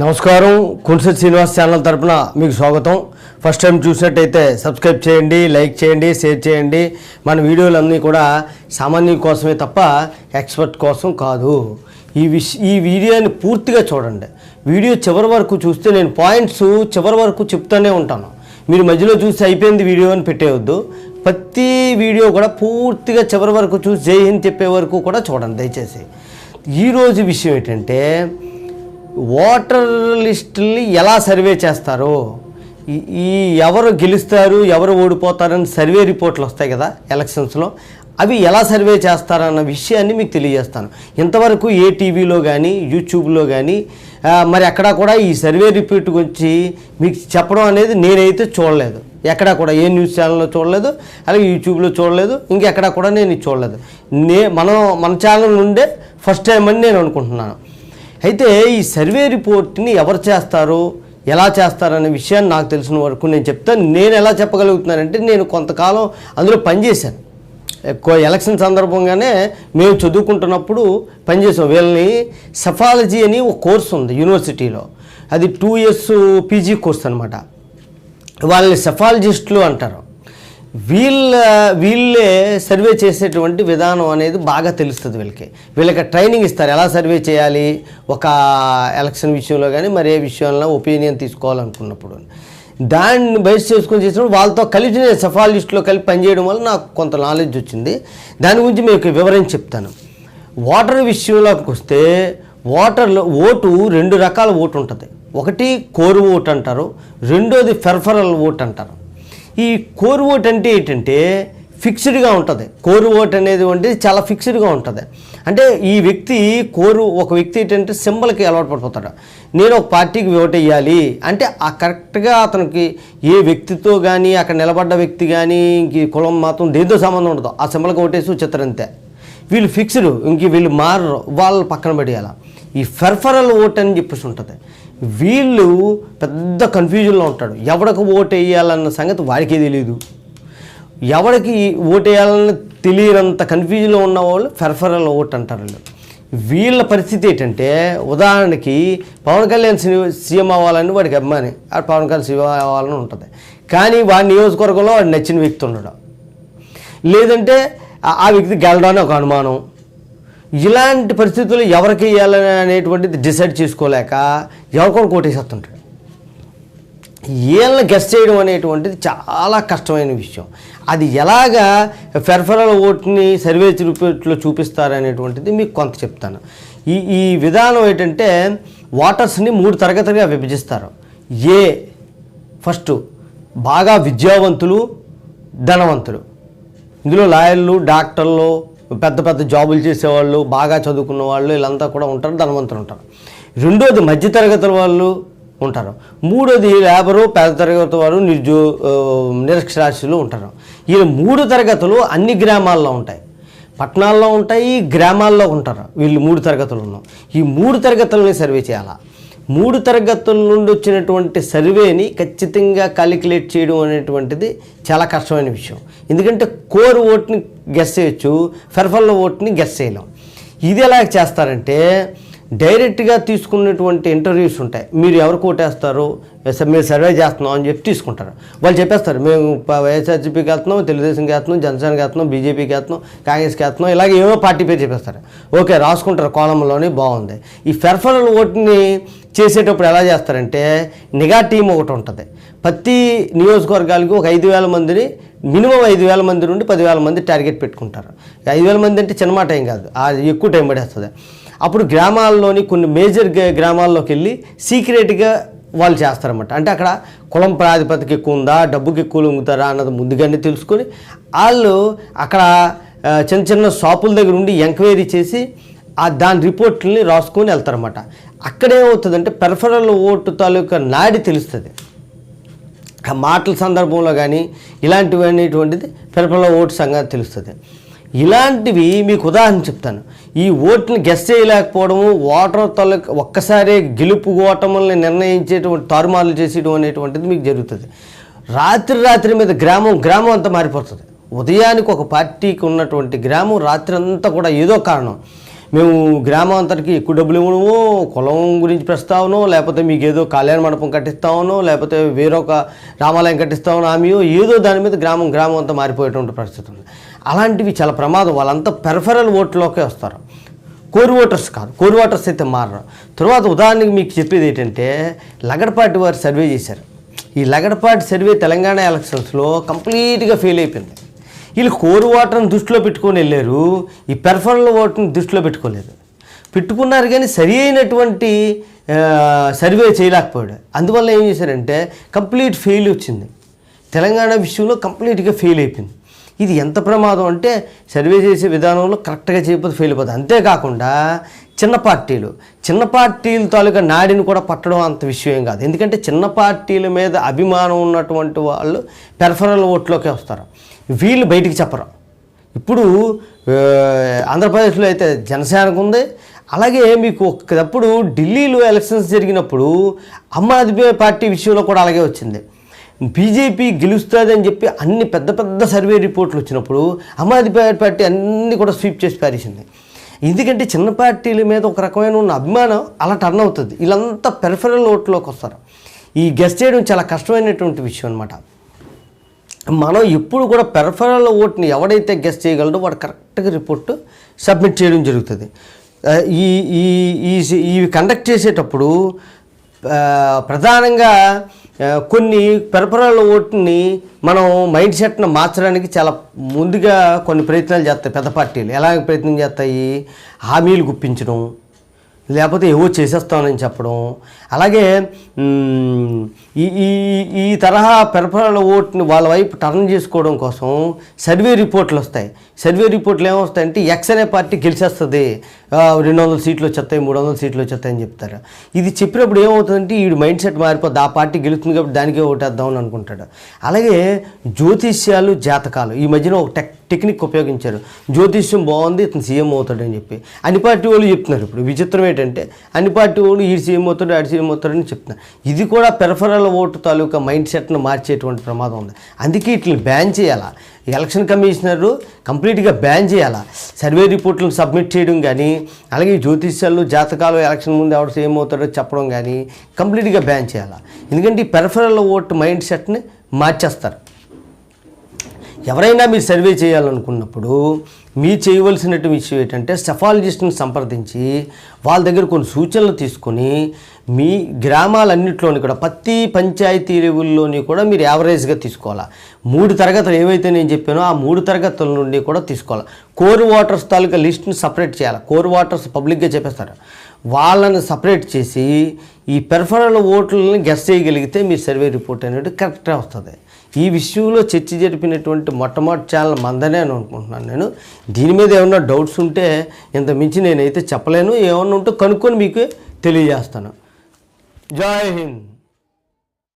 నమస్కారం. కున్సెట్ శ్రీనివాస్ ఛానల్ తరపున మీకు స్వాగతం. ఫస్ట్ టైం చూసినట్టయితే సబ్స్క్రైబ్ చేయండి లైక్ చేయండి షేర్ చేయండి. మన వీడియోలన్నీ కూడా సామాన్యుల కోసమే తప్ప ఎక్స్పర్ట్ కోసం కాదు. ఈ విష ఈ వీడియోని పూర్తిగా చూడండి. వీడియో చివరి వరకు చూస్తే నేను పాయింట్స్ చివరి వరకు చెప్తూనే ఉంటాను. మీరు మధ్యలో చూసి అయిపోయింది వీడియో అని పెట్టేయొద్దు. ప్రతి వీడియో కూడా పూర్తిగా చివరి వరకు చూసి జై హింద్ చెప్పే వరకు కూడా చూడండి దయచేసి. ఈరోజు విషయం ఏంటంటే ఓటర్ లిస్టుల్ని ఎలా సర్వే చేస్తారో? ఈ- ఈ ఎవరు గెలుస్తారు ఎవరు ఓడిపోతారని సర్వే రిపోర్ట్లు వస్తాయి కదా ఎలక్షన్స్లో. అవి ఎలా సర్వే చేస్తారన్న విషయాన్ని మీకు తెలియజేస్తాను. ఇంతవరకు ఏ టీవీలో కానీ యూట్యూబ్లో కానీ మరి అక్కడ కూడా ఈ సర్వే రిపోర్ట్ గురించి మీకు చెప్పడం అనేది నేనైతే చూడలేదు. ఎక్కడా కూడా ఏ న్యూస్ ఛానల్లో చూడలేదు అలాగే యూట్యూబ్లో చూడలేదు ఇంకెక్కడా కూడా నేను చూడలేదు. నే మనం మన ఛానల్ నుండే ఫస్ట్ టైం అని నేను అనుకుంటున్నాను. అయితే ఈ సర్వే రిపోర్ట్ని ఎవరు చేస్తారు ఎలా చేస్తారనే విషయాన్ని నాకు తెలిసిన వరకు నేను చెప్తాను నేను ఎలా చెప్పగలుగుతున్నానంటే నేను కొంతకాలం అందులో పనిచేశాను. ఎక్కువ ఎలక్షన్ సందర్భంగానే మేము చదువుకుంటున్నప్పుడు పనిచేసాం. వీళ్ళని సఫాలజీ అని ఒక కోర్స్ ఉంది యూనివర్సిటీలో. అది టూ ఇయర్స్ పీజీ కోర్స్ అనమాట వాళ్ళని సెఫాలజిస్టులు అంటారు. వీళ్ళ వీళ్ళే సర్వే చేసేటువంటి విధానం అనేది బాగా తెలుస్తుంది వీళ్ళకి. వీళ్ళకి ట్రైనింగ్ ఇస్తారు. ఎలా సర్వే చేయాలి? ఒక ఎలక్షన్ విషయంలో కానీ మరి ఏ విషయంలో ఒపీనియన్ తీసుకోవాలనుకున్నప్పుడు. దాన్ని బేస్ చేసుకొని చేసినప్పుడు వాళ్ళతో కలిసి నేను సెఫాలజిస్ట్లో కలిపి పనిచేయడం వల్ల నాకు కొంత నాలెడ్జ్ వచ్చింది. దాని గురించి మీకు వివరించి చెప్తాను. వాటర్ విషయంలోకి వస్తే వాటర్లో ఓటు రెండు రకాల ఓటు ఉంటుంది. ఒకటి కోరు ఓటు అంటారు. రెండోది ఫెర్ఫరల్ ఓటు అంటారు. ఈ కోరు ఓట్ అంటే ఏంటంటే ఫిక్స్డ్గా ఉంటుంది. కోరు ఓట్ అనేది అంటే చాలా ఫిక్స్డ్గా ఉంటుంది. అంటే ఈ వ్యక్తి కోరు ఒక వ్యక్తి ఏంటంటే సింబల్కి అలవాటు పడిపోతాడు. నేను ఒక పార్టీకి ఓట్ వేయాలి. అంటే ఆ కరెక్ట్గా అతనికి ఏ వ్యక్తితో కానీ అక్కడ నిలబడ్డ వ్యక్తి కానీ ఇంక కులం మాత్రం దేంతో సంబంధం ఉండదు. ఆ సింబల్కి ఓటేసి చిత్రంతే వీళ్ళు ఫిక్స్డ్ ఇంక వీళ్ళు మారరు. వాళ్ళు పక్కన పడేయాల ఈ ఫెర్ఫరల్ ఓట్ అని చెప్పేసి ఉంటుంది. వీళ్ళు పెద్ద కన్ఫ్యూజన్లో ఉంటాడు. ఎవడికి ఓటు వేయాలన్న సంగతి వాడికే తెలియదు ఎవడికి ఓటు వేయాలని తెలియనంత కన్ఫ్యూజన్లో ఉన్న వాళ్ళు ఫెర్ఫరల్ ఓట్ అంటారు వీళ్ళు. వీళ్ళ పరిస్థితి ఏంటంటే ఉదాహరణకి పవన్ కళ్యాణ్ సీఎం అవ్వాలని వాడికి అభిమాని. ఆ పవన్ కళ్యాణ్ సీఎం అవ్వాలని ఉంటుంది. కానీ వాడి నియోజకవర్గంలో వాడు నచ్చిన వ్యక్తి ఉండడం. లేదంటే ఆ- ఆ వ్యక్తి గెలడానికి ఒక అనుమానం. ఇలాంటి పరిస్థితులు ఎవరికి వేయాలని అనేటువంటిది డిసైడ్ చేసుకోలేక ఎవరికొని కోటేసేస్తుంటాడు. వీళ్ళని గెస్ట్ చేయడం అనేటువంటిది చాలా కష్టమైన విషయం. అది ఎలాగా ఫెర్ఫరల్ ఓట్ని సర్వే రిపోర్ట్లో చూపిస్తారనేటువంటిది మీకు కొంత చెప్తాను. ఈ ఈ విధానం ఏంటంటే వాటర్స్ని మూడు తరగతులుగా విభజిస్తారు. ఏ ఫస్ట్ బాగా విద్యావంతులు ధనవంతులు. ఇందులో లాయర్లు డాక్టర్లు పెద్ద పెద్ద జాబులు చేసేవాళ్ళు బాగా చదువుకున్న వాళ్ళు వీళ్ళంతా కూడా ఉంటారు ధనవంతులు ఉంటారు. రెండోది మధ్యతరగతుల వాళ్ళు ఉంటారు. మూడోది లేబరు పేద తరగతి వారు నిర్జో నిరక్షరాస్యులు ఉంటారు. ఈ మూడు తరగతులు అన్ని గ్రామాల్లో ఉంటాయి. పట్టణాల్లో ఉంటాయి గ్రామాల్లో ఉంటారు. వీళ్ళు మూడు తరగతులు ఉన్నాం ఈ మూడు తరగతులని సర్వే చేయాలా? మూడు తరగతుల నుండి వచ్చినటువంటి సర్వేని ఖచ్చితంగా కాలిక్యులేట్ చేయడం అనేటువంటిది చాలా కష్టమైన విషయం. ఎందుకంటే కోర్ ఓట్ని గెస్ చేయొచ్చు. ఫెర్ఫల్ ఓట్ని గెస్ చేయలేం. ఇది ఎలా చేస్తారంటే డైరెక్ట్గా తీసుకున్నటువంటి ఇంటర్వ్యూస్ ఉంటాయి. మీరు ఎవరు కోటేస్తారు మీరు సర్వే చేస్తున్నాం అని చెప్పి తీసుకుంటారు. వాళ్ళు చెప్పేస్తారు మేము వైఎస్ఆర్సీపీకి వెళ్తున్నాం తెలుగుదేశంకి వెళ్తున్నాం జనసేనకి వెళ్తున్నాం బీజేపీకి వెళ్తున్నాం కాంగ్రెస్కి వెళ్తున్నాం. ఇలాగే ఏవో పార్టీ పేరు చెప్పేస్తారు. ఓకే రాసుకుంటారు కాలంలోనే బాగుంది. ఈ ఫెర్ఫరల్ ఓట్ని చేసేటప్పుడు ఎలా చేస్తారంటే నిఘా టీం ఒకటి ఉంటుంది. ప్రతి నియోజకవర్గాలకి ఒక ఐదు వేల మందిని మినిమం ఐదు వేల మంది నుండి పదివేల మంది టార్గెట్ పెట్టుకుంటారు. ఐదు వేల మంది అంటే చిన్న మాట ఏం కాదు. అది ఎక్కువ టైం పడేస్తుంది. అప్పుడు గ్రామాల్లోని కొన్ని మేజర్ గ్రామాల్లోకి వెళ్ళి సీక్రెట్గా వాళ్ళు చేస్తారన్నమాట. అంటే అక్కడ కులం ప్రాతిపదిక ఎక్కువ ఉందా డబ్బుకి ఎక్కువ లొంగుతారా అన్నది ముందుగానే తెలుసుకొని వాళ్ళు అక్కడ చిన్న చిన్న షాపుల దగ్గర ఉండి ఎంక్వైరీ చేసి ఆ దాని రిపోర్ట్ని రాసుకొని వెళ్తారన్నమాట. అక్కడేమవుతుందంటే పెర్ఫరల్ ఓటు తాలూకా నాడి తెలుస్తుంది. ఆ మాటల సందర్భంలో కానీ ఇలాంటివి అనేటువంటిది పెర్ఫరల్ ఓటు సంగతి తెలుస్తుంది. ఇలాంటివి మీకు ఉదాహరణ చెప్తాను. ఈ ఓటుని గెస్ చేయలేకపోవడము ఓటర్ తాలూకా ఒక్కసారి గెలుపు ఓటముల్ని నిర్ణయించేటువంటి తారుమారులు చేసేయడం అనేటువంటిది మీకు జరుగుతుంది. రాత్రి రాత్రి మీద గ్రామం గ్రామం అంతా మారిపోతుంది. ఉదయానికి ఒక పార్టీకి ఉన్నటువంటి గ్రామం రాత్రి అంతా కూడా ఏదో కారణం. మేము గ్రామం అంతటికి ఎక్కువ డబ్బులు ఇవ్వడము కులం గురించి ప్రస్తావనో లేకపోతే మీకు ఏదో కళ్యాణ మండపం కట్టిస్తామనో లేకపోతే వేరొక రామాలయం కట్టిస్తామనో ఆమెయో ఏదో దాని మీద గ్రామం గ్రామం అంతా మారిపోయేటువంటి పరిస్థితి ఉంది. అలాంటివి చాలా ప్రమాదం. వాళ్ళంతా పెరఫరల్ ఓట్లోకే వస్తారు. కోర్ ఓటర్స్ కాదు. కోర్ ఓటర్స్ అయితే మారరు. తర్వాత ఉదాహరణకి మీకు చెప్పేది ఏంటంటే లగడపాటి వారు సర్వే చేశారు. ఈ లగడపాటి సర్వే తెలంగాణ ఎలక్షన్స్లో కంప్లీట్గా ఫెయిల్ అయిపోయింది. వీళ్ళు కోరు ఓటర్ని దృష్టిలో పెట్టుకొని వెళ్ళారు ఈ పెర్ఫరల్ ఓటర్ని దృష్టిలో పెట్టుకోలేదు. పెట్టుకున్నారు కానీ సరి అయినటువంటి సర్వే చేయలేకపోయాడు. అందువల్ల ఏం చేశారంటే కంప్లీట్ ఫెయిల్ వచ్చింది. తెలంగాణ విషయంలో కంప్లీట్గా ఫెయిల్ అయిపోయింది. ఇది ఎంత ప్రమాదం అంటే సర్వే చేసే విధానంలో కరెక్ట్గా చేయకపోతే ఫెయిల్ అయిపోతుంది అంతేకాకుండా చిన్న పార్టీలు. చిన్న పార్టీల తాలూకా నాడిని కూడా పట్టడం అంత విషయం కాదు. ఎందుకంటే చిన్న పార్టీల మీద అభిమానం ఉన్నటువంటి వాళ్ళు పెర్ఫరల్ ఓట్లోకి వస్తారు. వీళ్ళు బయటికి చెప్పరు. ఇప్పుడు ఆంధ్రప్రదేశ్లో అయితే జనసేనకు ఉంది. అలాగే మీకు ఒకప్పుడు ఢిల్లీలో ఎలక్షన్స్ జరిగినప్పుడు అమ్మ ఆద్మీ పార్టీ విషయంలో కూడా అలాగే వచ్చింది. బీజేపీ గెలుస్తుంది అని చెప్పి అన్ని పెద్ద పెద్ద సర్వే రిపోర్ట్లు వచ్చినప్పుడు అమ్మ ఆద్మీ పార్టీ అన్నీ కూడా స్వీప్ చేసి పారేసింది. ఎందుకంటే చిన్న పార్టీల మీద ఒక రకమైన ఉన్న అభిమానం అలా టర్న్ అవుతుంది. వీళ్ళంతా పెరిఫరల్ ఓట్లోకి వస్తారు. ఈ గెస్ట్ చేయడం చాలా కష్టమైనటువంటి విషయం అనమాట మనం ఎప్పుడు కూడా పెరఫరల్ ఓట్ని ఎవడైతే గెస్ చేయగలడో వాడు కరెక్ట్గా రిపోర్ట్ సబ్మిట్ చేయడం జరుగుతుంది. ఈ ఈ ఈ ఇవి కండక్ట్ చేసేటప్పుడు ప్రధానంగా కొన్ని పెరపరాల ఓట్ని మనం మైండ్ సెట్ను మార్చడానికి చాలా ముందుగా కొన్ని ప్రయత్నాలు చేస్తాయి పెద్ద పార్టీలు. ఎలా ప్రయత్నం చేస్తాయి? హామీలు గుప్పించడం లేకపోతే ఏవో చేసేస్తానని చెప్పడం. అలాగే ఈ ఈ ఈ తరహా పెరపరాల ఓట్ని వాళ్ళ వైపు టర్న్ చేసుకోవడం కోసం సర్వే రిపోర్ట్లు వస్తాయి. సర్వే రిపోర్ట్లు ఏమొస్తాయంటే ఎక్స్ అనే పార్టీ గెలిచేస్తుంది. రెండు వందల సీట్లు వచ్చేస్తాయి మూడు వందల సీట్లు వచ్చేస్తాయని అని చెప్తారు. ఇది చెప్పినప్పుడు ఏమవుతుందంటే ఈ మైండ్ సెట్ మారిపోద్ది. ఆ పార్టీ గెలుస్తుంది కాబట్టి దానికే ఓటేద్దాం అని అనుకుంటాడు. అలాగే జ్యోతిష్యాలు జాతకాలు. ఈ మధ్యన ఒక టెక్ టెక్నిక్ ఉపయోగించారు. జ్యోతిష్యం బాగుంది ఇతను సీఎం అవుతాడని చెప్పి. అన్ని పార్టీ వాళ్ళు చెప్తున్నారు ఇప్పుడు. విచిత్రం ఏంటంటే అన్ని పార్టీ వాళ్ళు ఈ సీఎం అవుతాడు ఆడి సీఎం అవుతాడని చెప్తున్నారు ఇది కూడా పెరఫరల్ ఓటు తాలూకా మైండ్ సెట్ను మార్చేటువంటి ప్రమాదం ఉంది. అందుకే వీటిని బ్యాన్ చేయాలా? ఎలక్షన్ కమిషనరు కంప్లీట్గా బ్యాన్ చేయాలా? సర్వే రిపోర్ట్లను సబ్మిట్ చేయడం కానీ అలాగే జ్యోతిష్యాలు జాతకాలు ఎలక్షన్ ముందు ఎవరు సీఎం అవుతాడో చెప్పడం కానీ కంప్లీట్గా బ్యాన్ చేయాలా? ఎందుకంటే ఈ పెరఫరల్ ఓటు మైండ్ సెట్ని మార్చేస్తారు. ఎవరైనా మీరు సర్వే చేయాలనుకున్నప్పుడు మీరు చేయవలసినటువంటి విషయం ఏంటంటే సెఫాలజిస్ట్ని సంప్రదించి వాళ్ళ దగ్గర కొన్ని సూచనలు తీసుకొని మీ గ్రామాలన్నింటిలోని కూడా ప్రతి పంచాయతీ లెవెల్లోని కూడా మీరు యావరేజ్గా తీసుకోవాలా? మూడు తరగతులు ఏవైతే నేను చెప్పానో ఆ మూడు తరగతుల నుండి కూడా తీసుకోవాలి? కోర్ వాటర్స్ తాలూకా లిస్ట్ని సపరేట్ చేయాలి? కోర్ వాటర్స్ పబ్లిక్గా చెప్పేస్తారు? వాళ్ళని సపరేట్ చేసి ఈ పెర్ఫరల్ ఓట్లని గెస్ట్ చేయగలిగితే మీ సర్వే రిపోర్ట్ అనేది కరెక్ట్గా వస్తుంది. ఈ విషయంలో చర్చ జరిపినటువంటి మొట్టమొదటి ఛానల్ మందనే అని అనుకుంటున్నాను నేను. దీని మీద ఏమన్నా డౌట్స్ ఉంటే ఇంత మించి నేనైతే చెప్పలేను. ఏమన్నా ఉంటే కనుక్కొని మీకు తెలియజేస్తాను. జై హింద్.